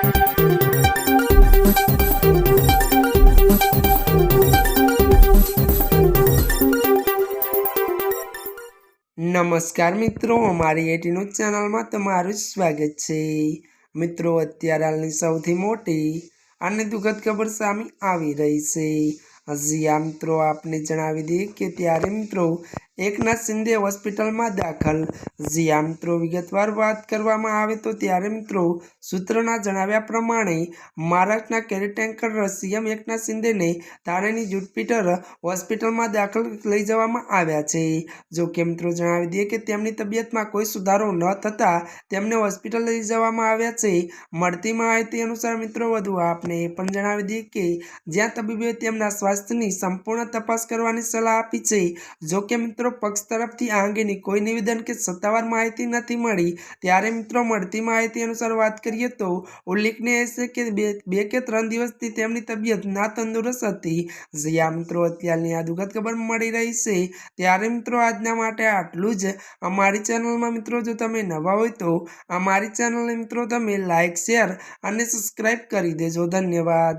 નમસ્કાર મિત્રો, અમારી એટી ન્યૂઝ ચેનલમાં તમારું સ્વાગત છે. મિત્રો, અત્યારે હાલની સૌથી મોટી અને દુઃખદ ખબર સામે આવી રહી છે. હજી આ મિત્રો, આપને જણાવી દઈએ કે ત્યારે મિત્રો એકનાથ શિંદે હોસ્પિટલમાં દાખલ. જી મિત્રો વિગતવાર વાત કરવામાં આવે તો ત્યારે મિત્રો સૂત્રના જણાવ્યા પ્રમાણે મહારાષ્ટ્રના કેરેટેન્કર સીએમ એકનાથ શિંદેને થાણેની જુપિટર હોસ્પિટલમાં દાખલ લઈ જવામાં આવ્યા છે. જો કે મિત્રો જણાવી દઈએ કે તેમની તબિયતમાં કોઈ સુધારો ન થતાં તેમને હોસ્પિટલ લઈ જવામાં આવ્યા છે. મળતી માહિતી અનુસાર મિત્રો વધુ આપને એ પણ જણાવી દઈએ કે જ્યાં તબીબે તેમના સ્વાસ્થ્યની સંપૂર્ણ તપાસ કરવાની સલાહ આપી છે. જો કે મિત્રો પક્ષ તરફથી આ અંગેની કોઈ નિવેદન કે સત્તાવાર માહિતી નથી મળી. ત્યારે મિત્રો મળતી માહિતી અનુસાર વાત કરીએ તો ઉલ્લેખનીય છે કે બે કે ત્રણ દિવસથી તેમની તબિયત ના તંદુરસ્ત હતી. જ્યાં મિત્રો, અત્યારની આ દુઃખદ ખબર મળી રહી છે. ત્યારે મિત્રો આજના માટે આટલું જ. અમારી ચેનલમાં મિત્રો જો તમે નવા હોય તો અમારી ચેનલને મિત્રો તમે લાઇક શેર અને સબસ્ક્રાઈબ કરી દેજો. ધન્યવાદ.